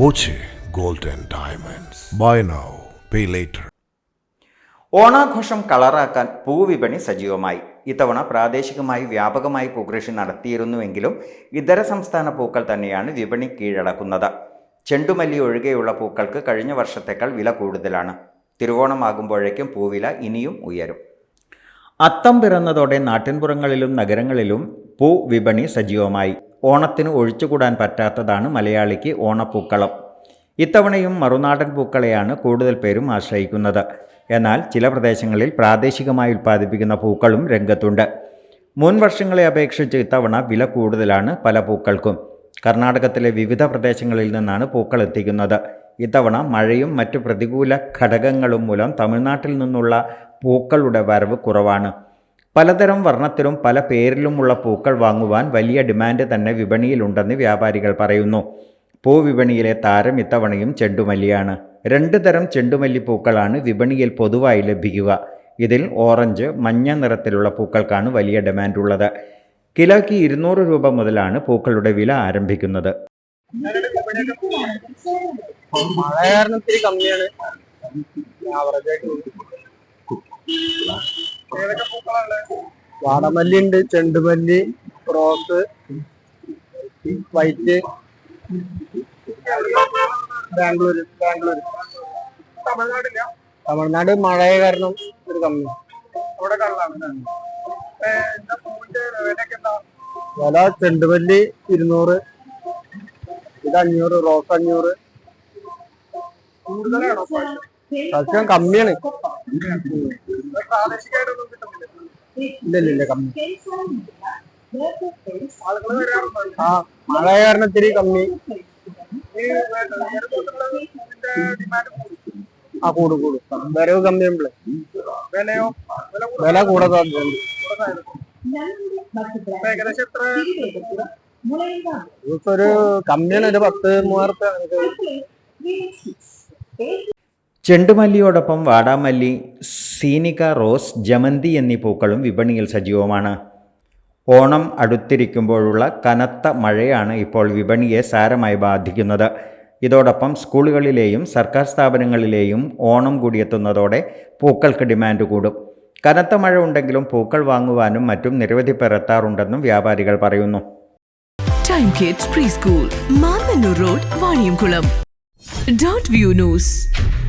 Boche gold and diamonds buy now pay later ഓണാഘോഷം കളറാക്കാൻ പൂവിപണി സജീവമായി. ഇത്തവണ പ്രാദേശികമായി വ്യാപകമായി പൂകൃഷി നടത്തിയിരുന്നുവെങ്കിലും ഇതര സംസ്ഥാന പൂക്കൾ തന്നെയാണ് വിപണി കീഴടക്കുന്നത്. ചെണ്ടുമല്ലി ഒഴികെയുള്ള പൂക്കൾക്ക് കഴിഞ്ഞ വർഷത്തേക്കാൾ വില കൂടുതലാണ്. തിരുവോണമാകുമ്പോഴേക്കും പൂവില ഇനിയും ഉയരും. അത്തം പിറന്നതോടെ നാട്ടിൻപുറങ്ങളിലും നഗരങ്ങളിലും പൂ വിപണി സജീവമായി. ഓണത്തിന് ഒഴിച്ചുകൂടാൻ പറ്റാത്തതാണ് മലയാളിക്ക് ഓണപ്പൂക്കളം. ഇത്തവണയും മറുനാടൻ പൂക്കളെയാണ് കൂടുതൽ പേരും ആശ്രയിക്കുന്നത്. എന്നാൽ ചില പ്രദേശങ്ങളിൽ പ്രാദേശികമായി ഉൽപ്പാദിപ്പിക്കുന്ന പൂക്കളും രംഗത്തുണ്ട്. മുൻ വർഷങ്ങളെ അപേക്ഷിച്ച് ഇത്തവണ വില കൂടുതലാണ് പല പൂക്കൾക്കും. കർണാടകത്തിലെ വിവിധ പ്രദേശങ്ങളിൽ നിന്നാണ് പൂക്കൾ എത്തിക്കുന്നത്. ഇത്തവണ മഴയും മറ്റു പ്രതികൂല ഘടകങ്ങളും മൂലം തമിഴ്നാട്ടിൽ നിന്നുള്ള പൂക്കളുടെ വരവ് കുറവാണ്. പലതരം വർണത്തിലും പല പേരിലുമുള്ള പൂക്കൾ വാങ്ങുവാൻ വലിയ ഡിമാൻഡ് തന്നെ വിപണിയിലുണ്ടെന്ന് വ്യാപാരികൾ പറയുന്നു. പൂവിപണിയിലെ താരം ഇത്തവണയും ചെണ്ടുമല്ലിയാണ്. രണ്ട് തരം ചെണ്ടുമല്ലി പൂക്കളാണ് വിപണിയിൽ പൊതുവായി ലഭിക്കുക. ഇതിൽ ഓറഞ്ച് മഞ്ഞ നിറത്തിലുള്ള പൂക്കൾക്കാണ് വലിയ ഡിമാൻഡ് ഉള്ളത് കിലോയ്ക്ക് ഇരുന്നൂറ് രൂപ മുതലാണ് പൂക്കളുടെ വില ആരംഭിക്കുന്നത്. മഴ കാരണം കമ്മിയാണ്. വാടമല്ലി ഉണ്ട് ചെണ്ടുമല്ലി റോസ് വൈറ്റ്. ബാംഗ്ലൂര് ബാംഗ്ലൂര്. തമിഴ്നാട് മഴയെ കാരണം ഒരു കമ്മി. വില ചെണ്ടുമല്ലി ഇരുന്നൂറ് ഇത് അഞ്ഞൂറ് റോസ് അഞ്ഞൂറ്. സത്യം കമ്മിയാണ്. പ്രാദേശികമായിട്ടൊന്നും കിട്ടുന്നില്ല. ഇല്ല ഇല്ല ഇല്ല? കമ്മി ആ മഴ കാരണം ഇത്തിരി കമ്മി. ആ കൂടും കൂടും. വരവ് കമ്മിയാകുമ്പോഴേ വിലയോ? വില കൂടാൻ സാധ്യതയുണ്ട്. ഒരു കമ്മിയാണ് ഒരു പത്ത് മൂവായിരത്തി ചെണ്ടുമല്ലിയോടൊപ്പം വാടാമല്ലി സീനിക റോസ് ജമന്തി എന്നീ പൂക്കളും വിപണിയിൽ സജീവമാണ്. ഓണം അടുത്തിരിക്കുമ്പോഴുള്ള കനത്ത മഴയാണ് ഇപ്പോൾ വിപണിയെ സാരമായി ബാധിക്കുന്നത്. ഇതോടൊപ്പം സ്കൂളുകളിലെയും സർക്കാർ സ്ഥാപനങ്ങളിലെയും ഓണം കൂടിയെത്തുന്നതോടെ പൂക്കൾക്ക് ഡിമാൻഡ് കൂടും. കനത്ത മഴ ഉണ്ടെങ്കിലും പൂക്കൾ വാങ്ങുവാനും മറ്റും നിരവധി പേർ എത്താറുണ്ടെന്നും വ്യാപാരികൾ പറയുന്നു. Time kids pre school Mannannur road Vaniyamkulam dot view news